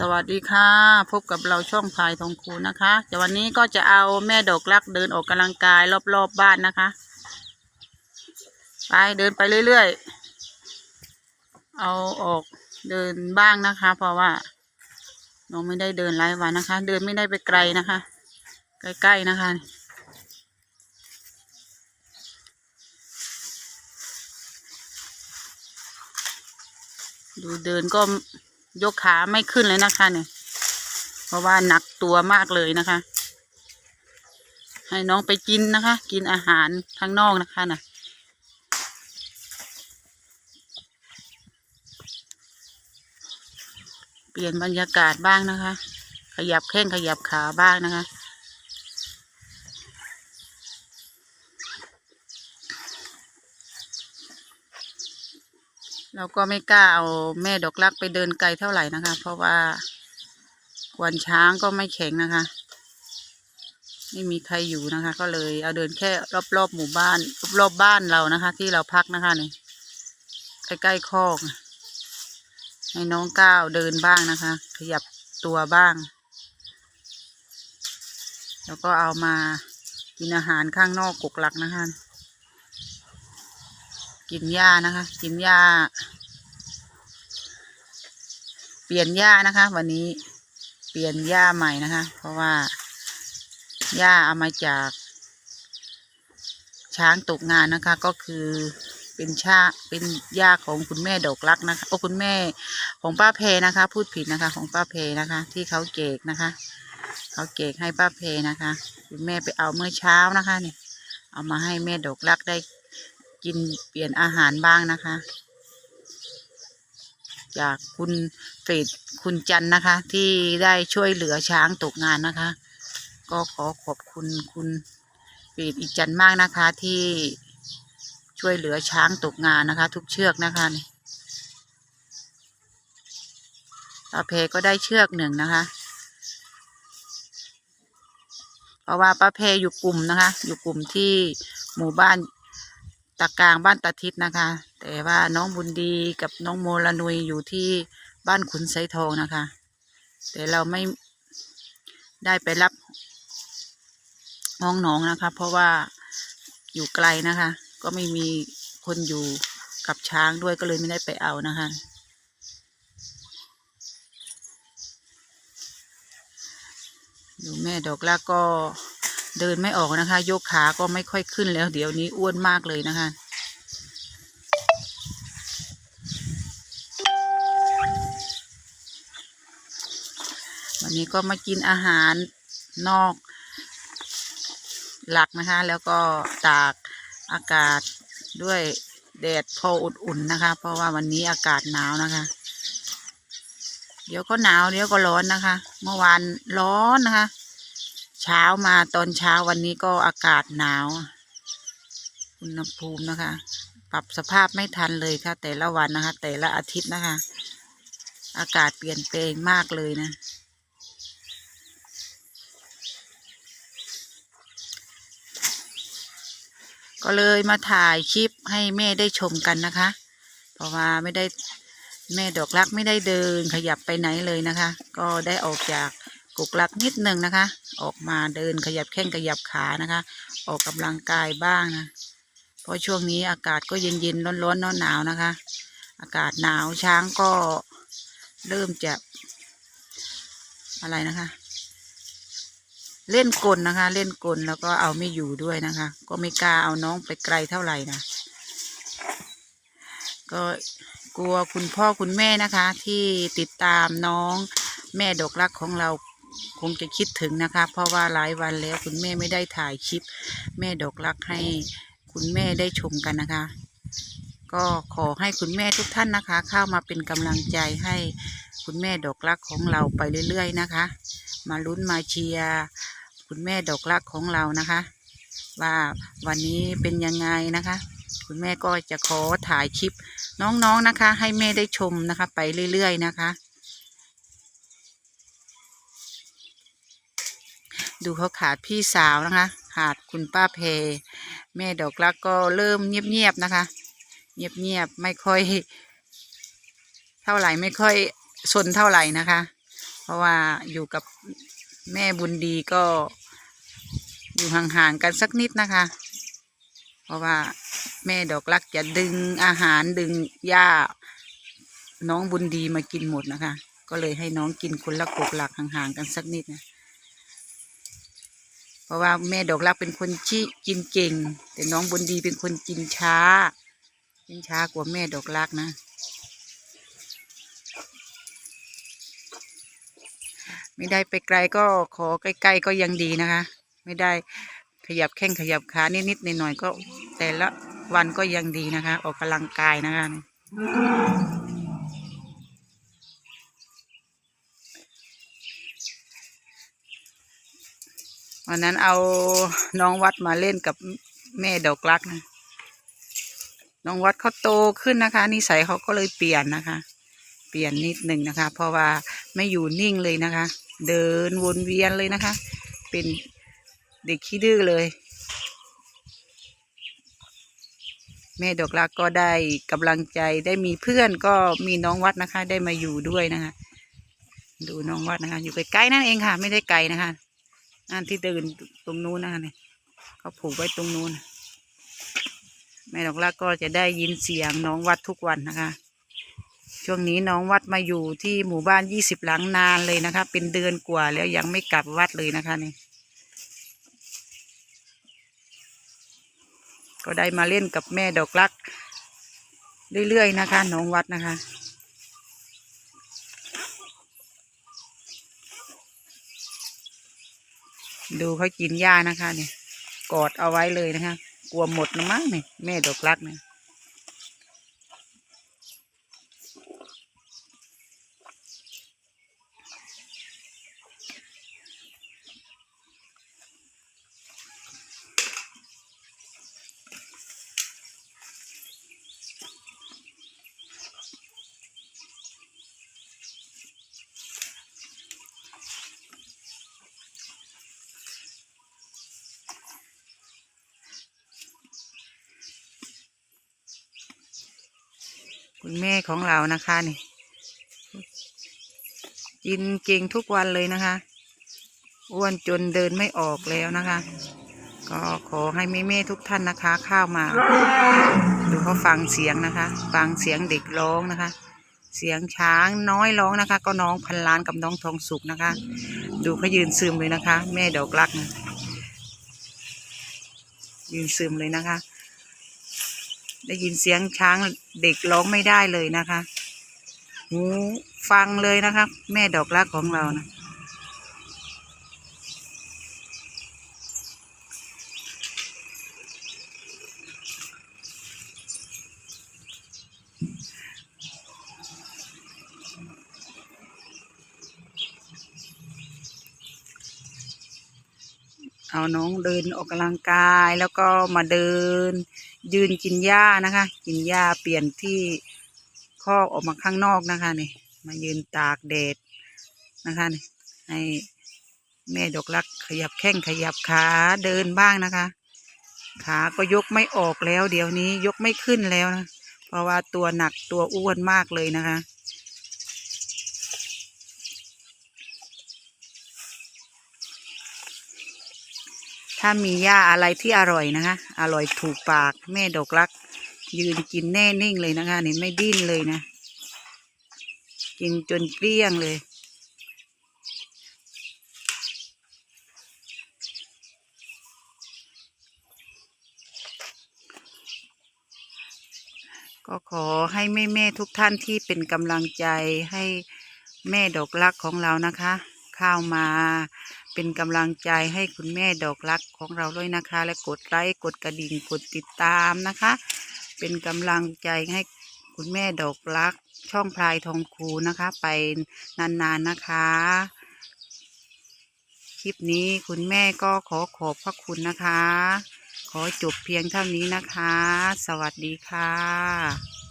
สวัสดีค่ะ พบกับเราช่องพายทองคูนะคะแต่วันนี้ก็จะเอาแม่ดอกรักเดินออกกำลังกายรอบๆบบ้านนะคะ ไปเดินไปเรื่อยๆ เอาออกเดินบ้างนะคะ เพราะว่าน้องไม่ได้เดินหลายวันนะคะ เดินไม่ได้ไปไกลนะคะ ใกล้ๆนะคะดูเดินก็ ยกขาไม่ขึ้นเลยนะคะเนี่ย เพราะว่าหนักตัวมากเลยนะคะ ให้น้องไปกินนะคะ กินอาหารข้างนอกนะคะน่ะเปลี่ยนบรรยากาศบ้างนะคะ ขยับแข้งขยับขาบ้างนะคะ เราก็ไม่กล้าเอาแม่ดอกรักไปเดินไกลเท่าไหร่นะคะ เพราะว่าควนช้างก็ไม่แข็งนะคะ ไม่มีใครอยู่นะคะ ก็เลยเอาเดินแค่รอบๆหมู่บ้านรอบๆบ้านเรานะคะ ที่เราพักนะคะนี่ใกล้ๆคอกให้น้องก้าวเดินบ้างนะคะ ขยับตัวบ้าง แล้วก็เอามากินอาหารข้างนอกกกหลักนะคะ กินหญ้านะคะ กินหญ้า เปลี่ยนหญ้านะคะ วันนี้เปลี่ยนหญ้าใหม่นะคะ เพราะว่าหญ้าเอามาจาก ช้างตกงานนะคะ ก็คือเป็นชาเป็นหญ้าของคุณแม่ดอกรักนะคะโอ้คุณแม่ของป้าเพนะคะ พูดผิดนะคะ ของป้าเพนะคะ ที่เขาเกกนะคะ เขาเกกให้ป้าเพนะคะ คุณแม่ไปเอาเมื่อเช้านะคะเนี่ยเอามาให้แม่ดอกรักได้กินเปลี่ยนอาหารบ้างนะคะ จากคุณเฟดคุณจันนะคะ ที่ได้ช่วยเหลือช้างตกงานนะคะ ก็ขอขอบคุณคุณเฟดอีจันมากนะคะ ที่ช่วยเหลือช้างตกงานนะคะ ทุกเชือกนะคะนี่ป้าเพก็ได้เชือกหนึ่งนะคะ เพราะว่าป้าเพอยู่กลุ่มนะคะ อยู่กลุ่มที่หมู่บ้านากลางบ้านตาทิศนะคะ แต่ว่าน้องบุญดีกับน้องโมลนุยอยู่ที่บ้านขุนไซทองนะคะ แต่เราไม่ได้ไปรับน้องน้องนะคะ เพราะว่าอยู่ไกลนะคะ ก็ไม่มีคนอยู่กับช้างด้วยก็เลยไม่ได้ไปเอานะคะดูแม่ดอกแล้วก็ เดินไม่ออกนะคะ ยกขาก็ไม่ค่อยขึ้นแล้ว เดี๋ยวนี้อ้วนมากเลยนะคะ วันนี้ก็มากินอาหารนอกหลักนะคะ แล้วก็ตากอากาศด้วยแดดพออุ่นๆนะคะ เพราะว่าวันนี้อากาศหนาวนะคะ เดี๋ยวก็หนาวเดี๋ยวก็ร้อนนะคะ เมื่อวานร้อนนะคะ เช้ามาตอนเช้าวันนี้ก็อากาศหนาว อุณหภูมินะคะ ปรับสภาพไม่ทันเลยค่ะ แต่ละวันนะคะ แต่ละอาทิตย์นะคะ อากาศเปลี่ยนแปลงมากเลยนะ ก็เลยมาถ่ายคลิปให้แม่ได้ชมกันนะคะ เพราะว่าไม่ได้แม่ดอกรักไม่ได้เดินขยับไปไหนเลยนะคะ ก็ได้ออกจาก กกลักนิดหนึ่งนะคะ ออกมาเดินขยับแข้งขยับขานะคะ ออกกำลังกายบ้างนะเพราะช่วงนี้อากาศก็เย็นๆร้อนๆหนาวนะคะ อากาศหนาวช้างก็เริ่มจะอะไรนะคะ เล่นกลนะคะ เล่นกลแล้วก็เอาไม่อยู่ด้วยนะคะ ก็ไม่กล้าเอาน้องไปไกลเท่าไหร่นะก็กลัวคุณพ่อคุณแม่นะคะ ที่ติดตามน้องแม่ดอกรักของเรา คงจะคิดถึงนะคะ เพราะว่าหลายวันแล้วคุณแม่ไม่ได้ถ่ายคลิป แม่ดอกรักให้คุณแม่ได้ชมกันนะคะ ก็ขอให้คุณแม่ทุกท่านนะคะ เข้ามาเป็นกำลังใจให้คุณแม่ดอกรักของเราไปเรื่อย ๆ นะคะ มาลุ้นมาเชียร์คุณแม่ดอกรักของเรานะคะ ว่าวันนี้เป็นยังไงนะคะ คุณแม่ก็จะขอถ่ายคลิปน้องๆนะคะ ให้แม่ได้ชมนะคะ ไปเรื่อย ๆ นะคะ ดูเขาขาดพี่สาวนะคะ ขาดคุณป้าเพแม่ดอกรักก็เริ่มเงียบๆนะคะ เงียบๆไม่ค่อย เท่าไหร่ไม่ค่อยสนเท่าไหร่นะคะ เพราะว่าอยู่กับแม่บุญดีก็อยู่ห่างๆกันสักนิดนะคะ เพราะว่าแม่ดอกรักจะดึงอาหารดึงหญ้าน้องบุญดีมากินหมดนะคะ ก็เลยให้น้องกินคนละกกหลักห่างๆกันสักนิดนะ เพราะว่าแม่ดอกรักเป็นคนชี้กินเก่ง แต่น้องบุญดีเป็นคนกินช้า กินช้ากว่าแม่ดอกรักนะ ไม่ได้ไปไกลก็ขอใกล้ๆก็ยังดีนะคะ ไม่ได้ขยับแข้งขยับขานิดๆหน่อยๆก็ แต่ละวันก็ยังดีนะคะ ออกกำลังกายนะคะ วันนั้นเอาน้องวัดมาเล่นกับแม่ดอกรักนะ น้องวัดเขาโตขึ้นนะคะ นิสัยเขาก็เลยเปลี่ยนนะคะ เปลี่ยนนิดหนึ่งนะคะ เพราะว่าไม่อยู่นิ่งเลยนะคะ เดินวนเวียนเลยนะคะ เป็นเด็กขี้ดื้อเลย แม่ดอกรักก็ได้กำลังใจได้มีเพื่อนก็มีน้องวัดนะคะ ได้มาอยู่ด้วยนะคะ ดูน้องวัดนะคะ อยู่ใกล้ๆนั่นเองค่ะ ไม่ได้ไกลนะคะ นั่นที่เดินตรงนู้นนะคะเนี่ยเขาผูกไว้ตรงนู้นแม่ดอกรักก็จะได้ยินเสียงน้องวัดทุกวันนะคะ ช่วงนี้น้องวัดมาอยู่ที่หมู่บ้านยี่สิบหลังนานเลยนะคะ เป็นเดือนกว่าแล้วยังไม่กลับวัดเลยนะคะนี่ก็ได้มาเล่นกับแม่ดอกรัก เรื่อยๆนะคะ น้องวัดนะคะ ดูเขากินหญ้านะคะเนี่ยกอดเอาไว้เลยนะคะ กลัวหมดนะมั้งเนี่ยแม่ดอกรักเนี่ย คุณแม่ของเรานะคะนี่กินเก่งทุกวันเลยนะคะอ้วนจนเดินไม่ออกแล้วนะคะ ก็ขอให้แม่แม่ๆทุกท่านนะคะเข้ามา ดูเขาฟังเสียงนะคะ ฟังเสียงเด็กร้องนะคะ เสียงช้างน้อยร้องนะคะ ก็น้องพันล้านกับน้องทองสุกนะคะ ดูเขายืนซึมเลยนะคะ แม่ดอกรักนะยืนซึมเลยนะคะ ได้ยินเสียงช้างเด็กร้องไม่ได้เลยนะคะหูฟังเลยนะคะแม่ดอกรักของเรานะเอาน้องเดินออกกำลังกายแล้วก็มาเดิน ยืนกินหญ้านะคะ กินหญ้าเปลี่ยนที่คอกออกมาข้างนอกนะคะนี่มายืนตากแดดนะคะนี่ให้แม่ดอกรักขยับแข้งขยับขาเดินบ้างนะคะ ขาก็ยกไม่ออกแล้ว เดี๋ยวนี้ยกไม่ขึ้นแล้วนะ เพราะว่าตัวหนักตัวอ้วนมากเลยนะคะ ถ้ามีหญ้าอะไรที่อร่อยนะคะ อร่อยถูกปากแม่ดอกรัก ยืนกินแน่นิ่งเลยนะคะนี่ไม่ดิ้นเลยนะ กินจนเกลี้ยงเลย ก็ขอให้แม่แม่ๆทุกท่านที่เป็นกำลังใจให้แม่ดอกรักของเรานะคะเข้ามา เป็นกำลังใจให้คุณแม่ดอกรักของเราด้วยนะคะ และกดไลค์กดกระดิ่งกดติดตามนะคะ เป็นกำลังใจให้คุณแม่ดอกรัก ช่องพลายทองคูนะคะ ไปนานๆนะคะ คลิปนี้คุณแม่ก็ขอขอบพระคุณนะคะ ขอจบเพียงเท่านี้นะคะ สวัสดีค่ะ